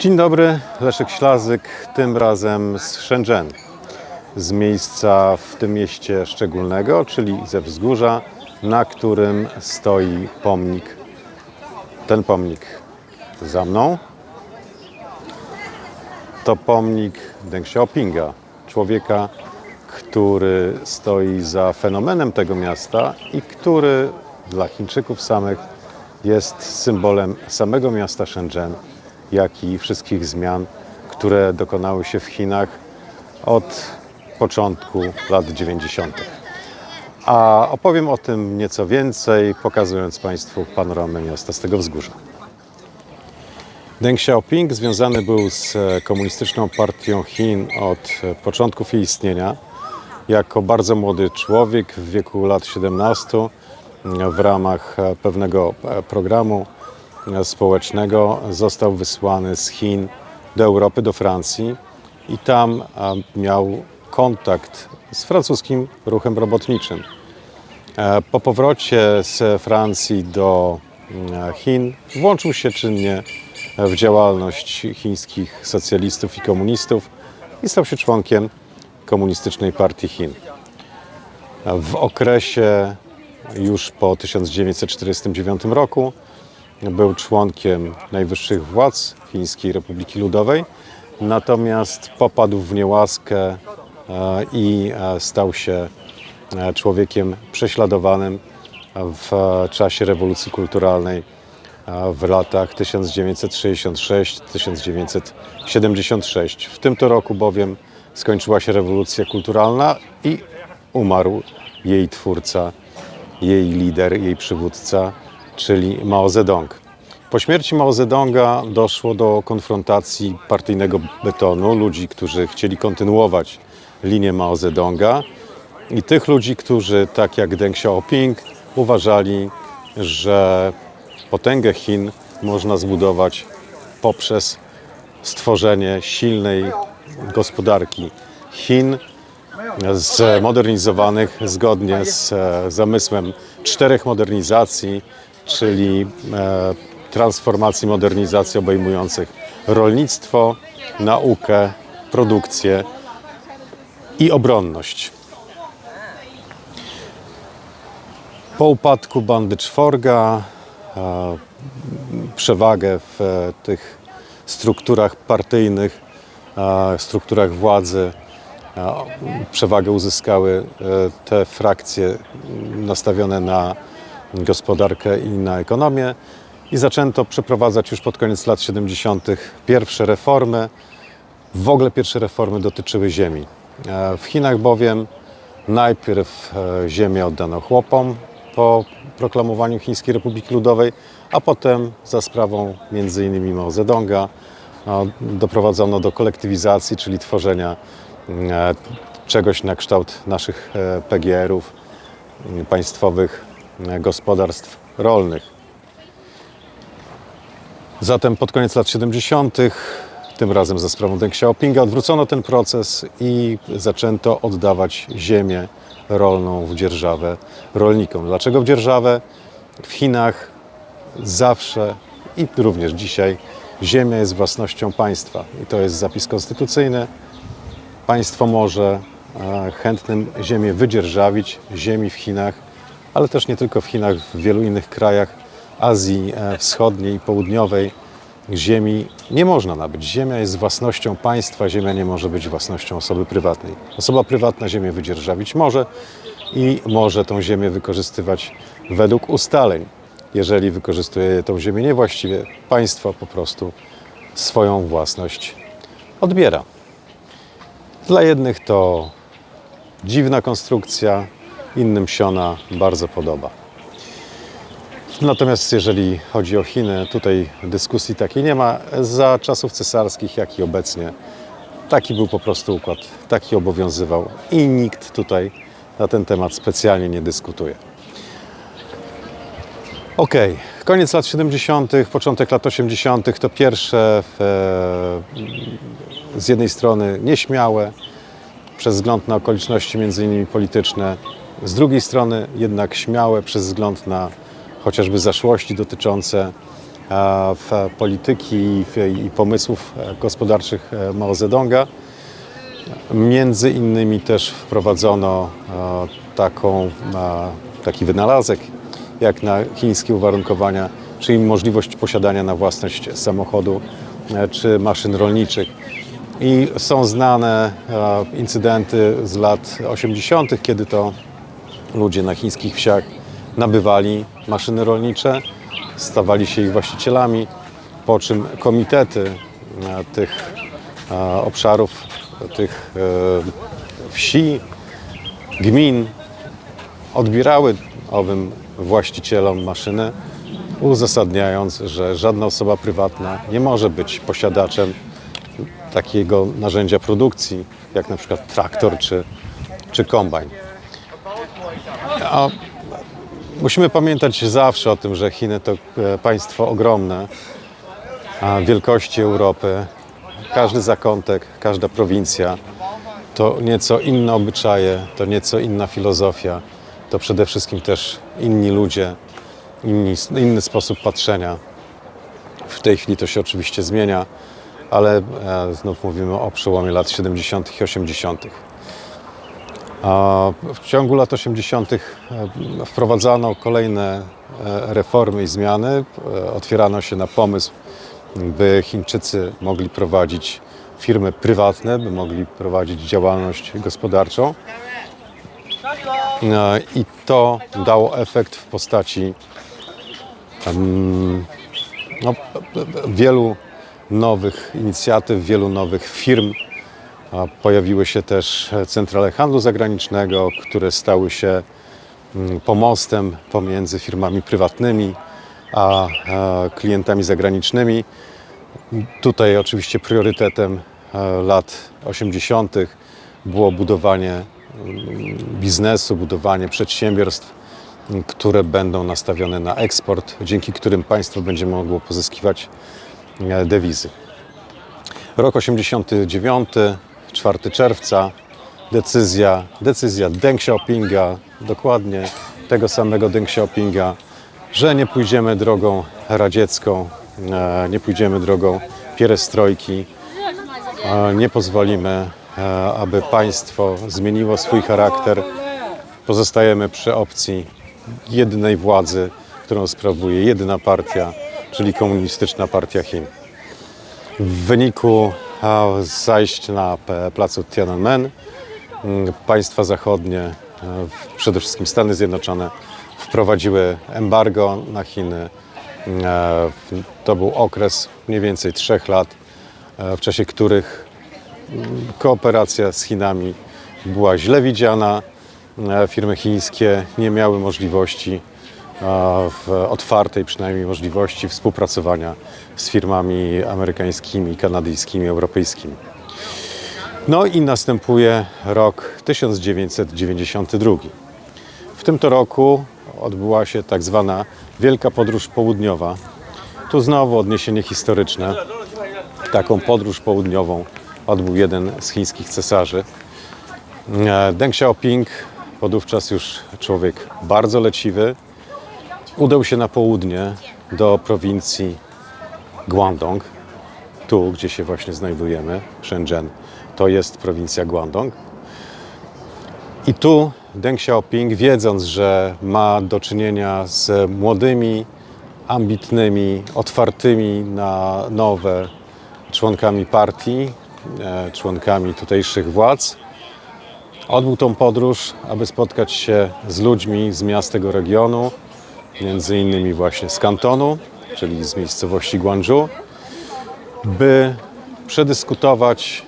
Dzień dobry, Leszek Ślazyk, tym razem z Shenzhen. Z miejsca w tym mieście szczególnego, czyli ze wzgórza, na którym stoi pomnik. Ten pomnik za mną to pomnik Deng Xiaopinga, człowieka, który stoi za fenomenem tego miasta i który dla Chińczyków samych jest symbolem samego miasta Shenzhen, jak i wszystkich zmian, które dokonały się w Chinach od początku lat 90. A opowiem o tym nieco więcej, pokazując Państwu panoramę miasta z tego wzgórza. Deng Xiaoping związany był z komunistyczną partią Chin od początków jej istnienia. Jako bardzo młody człowiek w wieku lat 17 m, w ramach pewnego programu społecznego został wysłany z Chin do Europy, do Francji i tam miał kontakt z francuskim ruchem robotniczym. E, Po powrocie z Francji do mm, Chin włączył się czynnie w działalność chińskich socjalistów i komunistów i stał się członkiem Komunistycznej Partii Chin. W okresie już po 1949 roku był członkiem najwyższych władz Chińskiej Republiki Ludowej, natomiast popadł w niełaskę e, i e, stał się e, człowiekiem prześladowanym w czasie rewolucji kulturalnej w latach 1966-1976. W tym to roku bowiem skończyła się rewolucja kulturalna i umarł jej twórca, jej lider, jej przywódca, czyli Mao Zedong. Po śmierci Mao Zedonga doszło do konfrontacji partyjnego betonu, ludzi, którzy chcieli kontynuować linię Mao Zedonga i tych ludzi, którzy, tak jak Deng Xiaoping, uważali, że potęgę Chin można zbudować poprzez stworzenie silnej gospodarki Chin, zmodernizowanych zgodnie z e, zamysłem czterech modernizacji, czyli e, transformacji, modernizacji obejmujących rolnictwo, naukę, produkcję i obronność. Po upadku bandy Czworga e, przewagę w e, tych strukturach partyjnych, strukturach władzy, przewagę uzyskały te frakcje nastawione na gospodarkę i na ekonomię i zaczęto przeprowadzać już pod koniec lat 70. pierwsze reformy. W ogóle pierwsze reformy dotyczyły ziemi. E, W Chinach bowiem najpierw e, ziemię oddano chłopom po proklamowaniu Chińskiej Republiki Ludowej, a potem za sprawą innymi Mao Zedonga no, doprowadzono do kolektywizacji, czyli tworzenia e, czegoś na kształt naszych PGR-ów, państwowych gospodarstw rolnych. Zatem pod koniec lat 70., tym razem za sprawą Deng Xiaopinga, odwrócono ten proces i zaczęto oddawać ziemię rolną w dzierżawę rolnikom. Dlaczego w dzierżawę? W Chinach zawsze i również dzisiaj ziemia jest własnością państwa i to jest zapis konstytucyjny. Państwo może e, chętnym ziemię wydzierżawić, ziemi w Chinach, ale też nie tylko w Chinach, w wielu innych krajach Azji e, Wschodniej i Południowej ziemi nie można nabyć. Ziemia jest własnością państwa, ziemia nie może być własnością osoby prywatnej. Osoba prywatna ziemię wydzierżawić może i może tą ziemię wykorzystywać według ustaleń. Jeżeli wykorzystuje tą ziemię niewłaściwie, państwo po prostu swoją własność odbiera. Dla jednych to dziwna konstrukcja, innym się ona bardzo podoba. Natomiast jeżeli chodzi o Chiny, tutaj dyskusji takiej nie ma. Za czasów cesarskich, jak i obecnie, taki był po prostu układ, taki obowiązywał i nikt tutaj na ten temat specjalnie nie dyskutuje. Ok, koniec lat 70., początek lat 80. to pierwsze e, z jednej strony nieśmiałe, przez wzgląd na okoliczności między innymi polityczne, z drugiej strony jednak śmiałe przez wzgląd na chociażby zaszłości dotyczące w polityki i pomysłów e, gospodarczych e, Mao Zedonga. Między innymi też wprowadzono e, taką, e, taki wynalazek jak na chińskie uwarunkowania, czyli możliwość posiadania na własność samochodu e, czy maszyn rolniczych. I są znane e, incydenty z lat 80., kiedy to ludzie na chińskich wsiach nabywali maszyny rolnicze, stawali się ich właścicielami, po czym komitety e, tych e, obszarów, tych e, wsi, gmin odbierały owym właścicielom maszyny, uzasadniając, że żadna osoba prywatna nie może być posiadaczem takiego narzędzia produkcji, jak na przykład traktor czy, czy kombajn. A musimy pamiętać zawsze o tym, że Chiny to e, państwo ogromne, wielkości Europy. Każdy zakątek, każda prowincja to nieco inne obyczaje, to nieco inna filozofia, to przede wszystkim też inni ludzie, inni, inny sposób patrzenia. W tej chwili to się oczywiście zmienia, ale e, znów mówimy o przełomie lat 70. i 80. W ciągu lat 80. e, wprowadzano kolejne e, reformy i zmiany. E, Otwierano się na pomysł, by Chińczycy mogli prowadzić firmy prywatne, by mogli prowadzić działalność gospodarczą. I to dało efekt w postaci no, wielu nowych inicjatyw, wielu nowych firm. Pojawiły się też centrale handlu zagranicznego, które stały się mm, pomostem pomiędzy firmami prywatnymi a klientami zagranicznymi. Tutaj oczywiście priorytetem e, lat 80. było budowanie mm, biznesu, budowanie przedsiębiorstw, m, które będą nastawione na eksport, dzięki którym państwo będzie mogło pozyskiwać e, dewizy. Rok 89, 4 czerwca, decyzja, decyzja Deng Xiaopinga, dokładnie tego samego Deng Xiaopinga, że nie pójdziemy drogą radziecką, e, nie pójdziemy drogą pierestrojki, nie pozwolimy, e, aby państwo zmieniło swój charakter. Pozostajemy przy opcji jednej władzy, którą sprawuje jedyna partia, czyli Komunistyczna Partia Chin. W wyniku zajść na p- placu Tiananmen m, państwa zachodnie, e, przede wszystkim Stany Zjednoczone, wprowadziły embargo na Chiny. E, w- To był okres mniej więcej trzech lat, e, w czasie których m, kooperacja z Chinami była źle widziana. E, Firmy chińskie nie miały możliwości w otwartej przynajmniej możliwości współpracowania z firmami amerykańskimi, kanadyjskimi, europejskimi. No i następuje rok 1992. W tym to roku odbyła się tak zwana Wielka Podróż Południowa. Tu znowu odniesienie historyczne. Taką podróż południową odbył jeden z chińskich cesarzy. E, Deng Xiaoping, podówczas już człowiek bardzo leciwy, udał się na południe do prowincji Guangdong, tu gdzie się właśnie znajdujemy, Shenzhen, to jest prowincja Guangdong. I tu Deng Xiaoping, wiedząc, że ma do czynienia z młodymi, ambitnymi, otwartymi na nowe członkami partii, e, członkami tutejszych władz, odbył tą podróż, aby spotkać się z ludźmi z miast tego regionu, między innymi właśnie z kantonu, czyli z miejscowości Guangzhou, by przedyskutować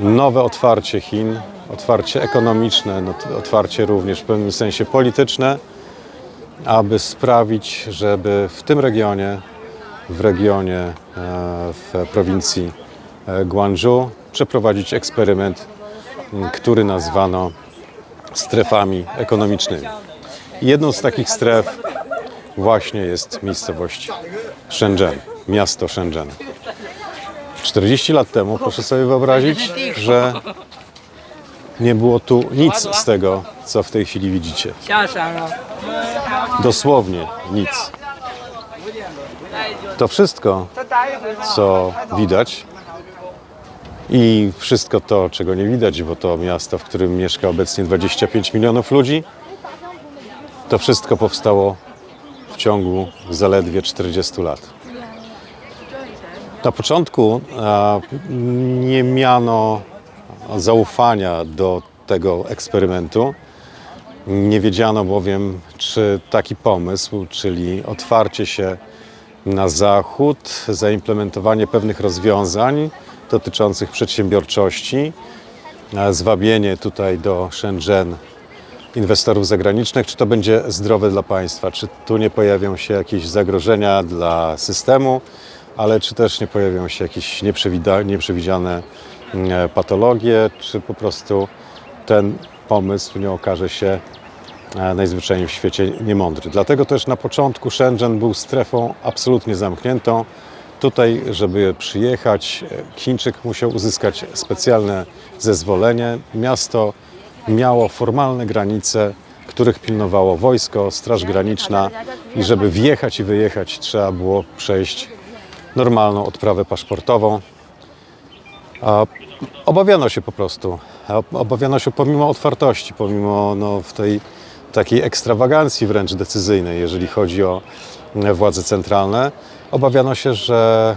nowe otwarcie Chin, otwarcie ekonomiczne, no, otwarcie również w pewnym sensie polityczne, aby sprawić, żeby w tym regionie, w regionie e, w prowincji e, Guangzhou przeprowadzić eksperyment, który nazwano strefami ekonomicznymi. Jedną z takich stref właśnie jest miejscowość Shenzhen, miasto Shenzhen. 40 lat temu proszę sobie wyobrazić, że nie było tu nic z tego, co w tej chwili widzicie. Dosłownie nic. To wszystko, co widać i wszystko to, czego nie widać, bo to miasto, w którym mieszka obecnie 25 milionów ludzi, to wszystko powstało w ciągu zaledwie 40 lat. Na początku nie miano zaufania do tego eksperymentu. Nie wiedziano bowiem, czy taki pomysł, czyli otwarcie się na zachód, zaimplementowanie pewnych rozwiązań dotyczących przedsiębiorczości, zwabienie tutaj do Shenzhen inwestorów zagranicznych, czy to będzie zdrowe dla państwa, czy tu nie pojawią się jakieś zagrożenia dla systemu, ale czy też nie pojawią się jakieś nieprzewidziane mm, patologie, czy po prostu ten pomysł nie okaże się e, najzwyczajniej w świecie niemądry. Dlatego też na początku Shenzhen był strefą absolutnie zamkniętą. Tutaj, żeby przyjechać, e, Chińczyk musiał uzyskać specjalne zezwolenie. Miasto miało formalne granice, których pilnowało wojsko, Straż Graniczna i żeby wjechać i wyjechać trzeba było przejść normalną odprawę paszportową. Obawiano się po prostu. Obawiano się pomimo otwartości, pomimo no, w tej takiej ekstrawagancji wręcz decyzyjnej, jeżeli chodzi o e, władze centralne. Obawiano się, że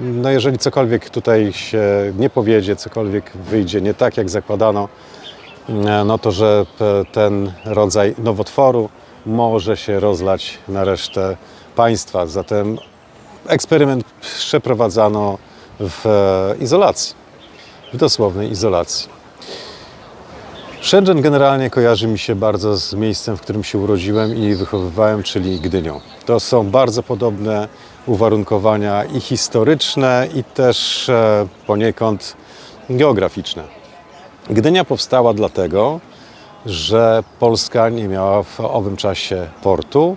no, jeżeli cokolwiek tutaj się nie powiedzie, cokolwiek wyjdzie nie tak, jak zakładano, no to że e, ten rodzaj nowotworu może się rozlać na resztę państwa. Zatem eksperyment przeprowadzano w e, izolacji, w dosłownej izolacji. Shenzhen generalnie kojarzy mi się bardzo z miejscem, w którym się urodziłem i wychowywałem, czyli Gdynią. To są bardzo podobne uwarunkowania i historyczne, i też e, poniekąd geograficzne. Gdynia powstała dlatego, że Polska nie miała w owym czasie portu.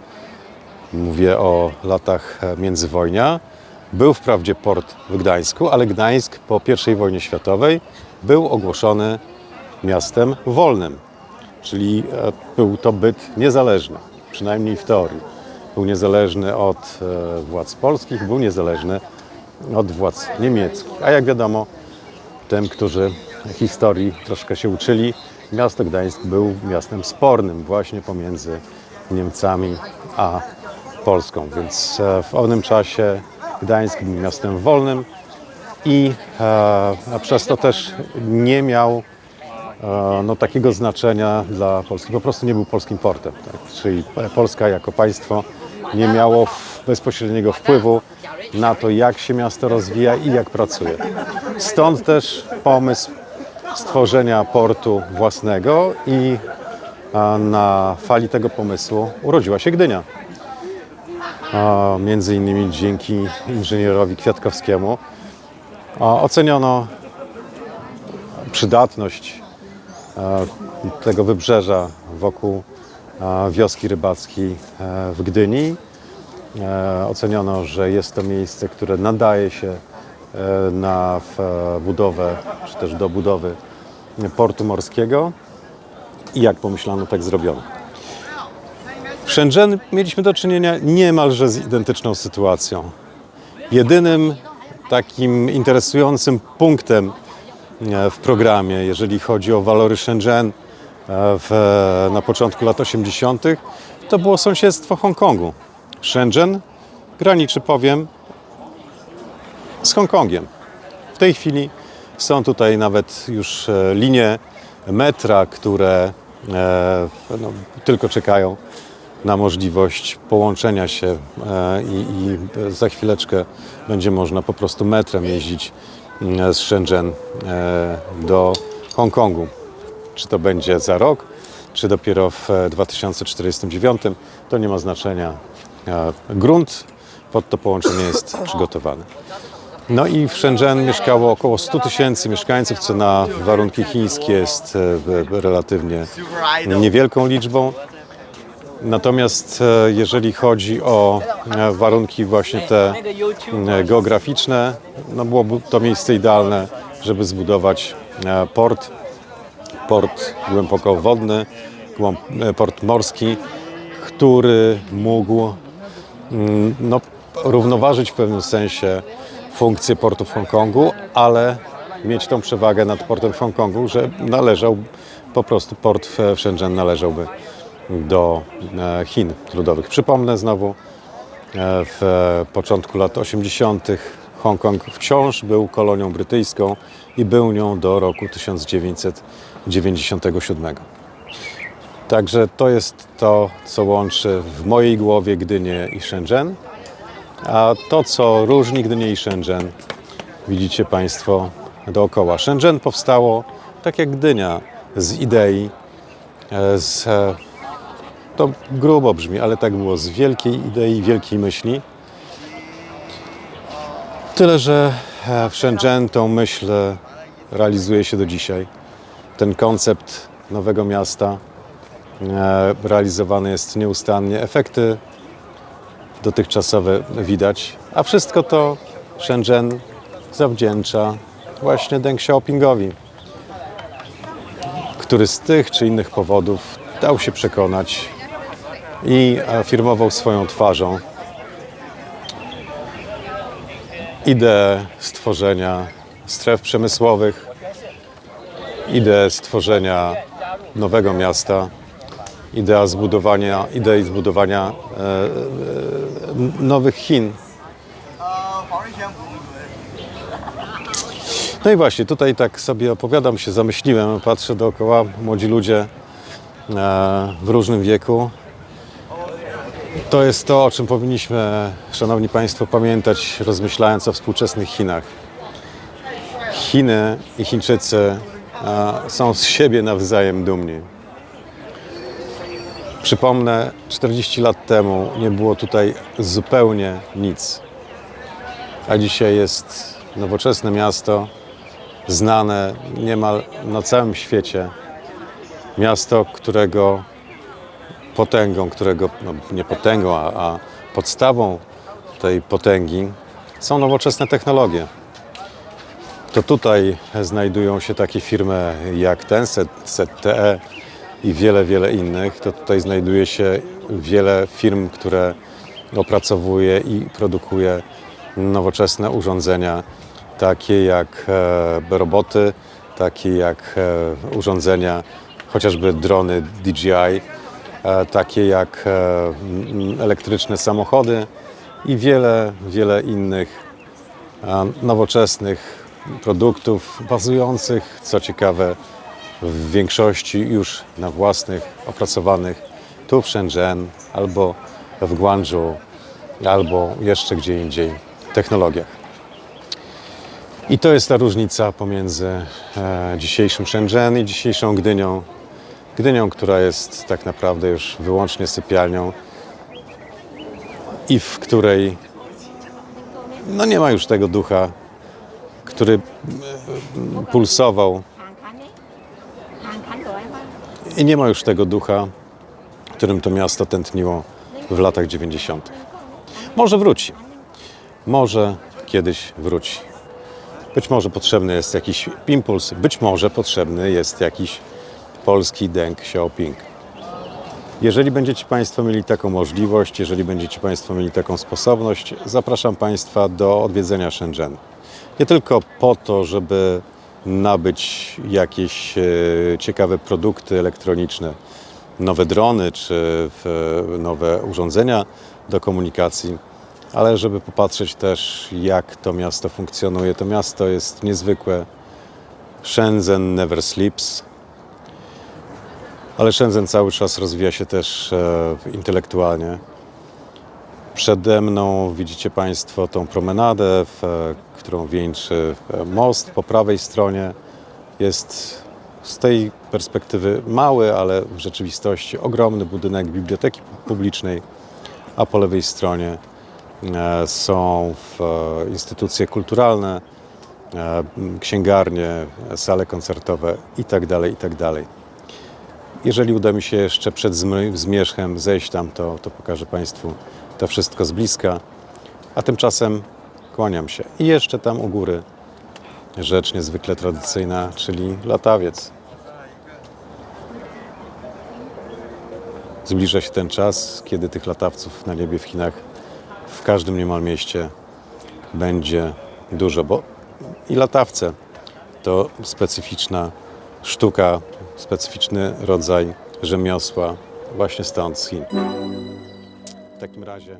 Mówię o latach międzywojnia. Był wprawdzie port w Gdańsku, ale Gdańsk po I wojnie światowej był ogłoszony miastem wolnym, czyli e, był to byt niezależny, przynajmniej w teorii. Był niezależny od e, władz polskich, był niezależny od władz niemieckich. A jak wiadomo, tym, którzy historii troszkę się uczyli, miasto Gdańsk był miastem spornym właśnie pomiędzy Niemcami a Polską, więc e, w owym czasie Gdańsk był miastem wolnym i e, przez to też nie miał e, no, takiego znaczenia dla Polski. Po prostu nie był polskim portem. Tak? Czyli Polska jako państwo nie miało bezpośredniego wpływu na to, jak się miasto rozwija i jak pracuje. Stąd też pomysł stworzenia portu własnego i na fali tego pomysłu urodziła się Gdynia. Między innymi dzięki inżynierowi Kwiatkowskiemu oceniono przydatność tego wybrzeża wokół wioski rybackiej e, w Gdyni. E, Oceniono, że jest to miejsce, które nadaje się na w, e, budowę, czy też do budowy portu morskiego i jak pomyślano, tak zrobiono. W Shenzhen mieliśmy do czynienia niemalże z identyczną sytuacją. Jedynym takim interesującym punktem e, w programie, jeżeli chodzi o walory Shenzhen e, w, na początku lat 80., to było sąsiedztwo Hongkongu. Shenzhen graniczy, powiem, z Hongkongiem. W tej chwili są tutaj nawet już e, linie metra, które e, no, tylko czekają na możliwość połączenia się e, i, i za chwileczkę będzie można po prostu metrem jeździć z Shenzhen do Hongkongu. Czy to będzie za rok, czy dopiero w e, 2049, to nie ma znaczenia. Grunt pod to połączenie jest przygotowany. No i w Shenzhen mieszkało około 100 tysięcy mieszkańców, co na warunki chińskie jest e, relatywnie niewielką liczbą. Natomiast e, jeżeli chodzi o e, warunki właśnie te geograficzne, no byłoby to miejsce idealne, żeby zbudować port, port głębokowodny, głąb- e, port morski, który mógł mm, no, równoważyć w pewnym sensie funkcję portu w Hongkongu, ale mieć tą przewagę nad portem w Hongkongu, że należał po prostu port w Shenzhen należałby do e, Chin Ludowych. Przypomnę znowu, e, w początku lat 80. Hongkong wciąż był kolonią brytyjską i był nią do roku 1997. Także to jest to, co łączy w mojej głowie Gdynię i Shenzhen. A to, co różni Gdynię i Shenzhen, widzicie Państwo dookoła. Shenzhen powstało, tak jak Gdynia, z idei, e, z, e, to grubo brzmi, ale tak było, z wielkiej idei, wielkiej myśli. Tyle, że e, w Shenzhen tą myśl realizuje się do dzisiaj. Ten koncept nowego miasta realizowany jest nieustannie. Efekty dotychczasowe widać, a wszystko to Shenzhen zawdzięcza właśnie Deng Xiaopingowi, który z tych czy innych powodów dał się przekonać i firmował swoją twarzą ideę stworzenia stref przemysłowych, ideę stworzenia nowego miasta, idea zbudowania, idei zbudowania e, e, nowych Chin. No i właśnie, tutaj tak sobie opowiadam, się zamyśliłem, patrzę dookoła, młodzi ludzie e, w różnym wieku. To jest to, o czym powinniśmy, Szanowni Państwo, pamiętać, rozmyślając o współczesnych Chinach. Chiny i Chińczycy e, są z siebie nawzajem dumni. Przypomnę, 40 lat temu nie było tutaj zupełnie nic. A dzisiaj jest nowoczesne miasto, znane niemal na całym świecie. Miasto, którego potęgą, którego, no nie potęgą, a, a podstawą tej potęgi są nowoczesne technologie. To tutaj znajdują się takie firmy jak Tencent, ZTE i wiele, wiele innych. To tutaj znajduje się wiele firm, które opracowuje i produkuje nowoczesne urządzenia, takie jak e, roboty, takie jak e, urządzenia, chociażby drony DJI, e, takie jak elektryczne samochody i wiele, wiele innych nowoczesnych produktów bazujących, co ciekawe, w większości już na własnych, opracowanych tu w Shenzhen albo w Guangzhou albo jeszcze gdzie indziej technologiach. I to jest ta różnica pomiędzy e, dzisiejszym Shenzhen i dzisiejszą Gdynią. Gdynią, która jest tak naprawdę już wyłącznie sypialnią i w której no nie ma już tego ducha, który e, pulsował i nie ma już tego ducha, którym to miasto tętniło w latach 90. Może wróci. Może kiedyś wróci. Być może potrzebny jest jakiś impuls, być może potrzebny jest jakiś polski Deng Xiaoping. Jeżeli będziecie Państwo mieli taką możliwość, jeżeli będziecie Państwo mieli taką sposobność, zapraszam Państwa do odwiedzenia Shenzhen. Nie tylko po to, żeby nabyć jakieś e, ciekawe produkty elektroniczne, nowe drony czy nowe urządzenia do komunikacji, ale żeby popatrzeć też, jak to miasto funkcjonuje. To miasto jest niezwykłe. Shenzhen never sleeps. Ale Shenzhen cały czas rozwija się też e, intelektualnie. Przede mną widzicie Państwo tą promenadę, w, e, którą wieńczy e, most. Po prawej stronie jest z tej perspektywy mały, ale w rzeczywistości ogromny budynek biblioteki publicznej, a po lewej stronie e, są instytucje kulturalne, księgarnie, sale koncertowe itd. itd. Jeżeli uda mi się jeszcze przed zmierzchem zejść tam, to, to pokażę Państwu to wszystko z bliska. A tymczasem kłaniam się. I jeszcze tam u góry rzecz niezwykle tradycyjna, czyli latawiec. Zbliża się ten czas, kiedy tych latawców na niebie w Chinach w każdym niemal mieście będzie dużo, bo i latawce to specyficzna sztuka, specyficzny rodzaj rzemiosła właśnie stąd z Chin. W takim razie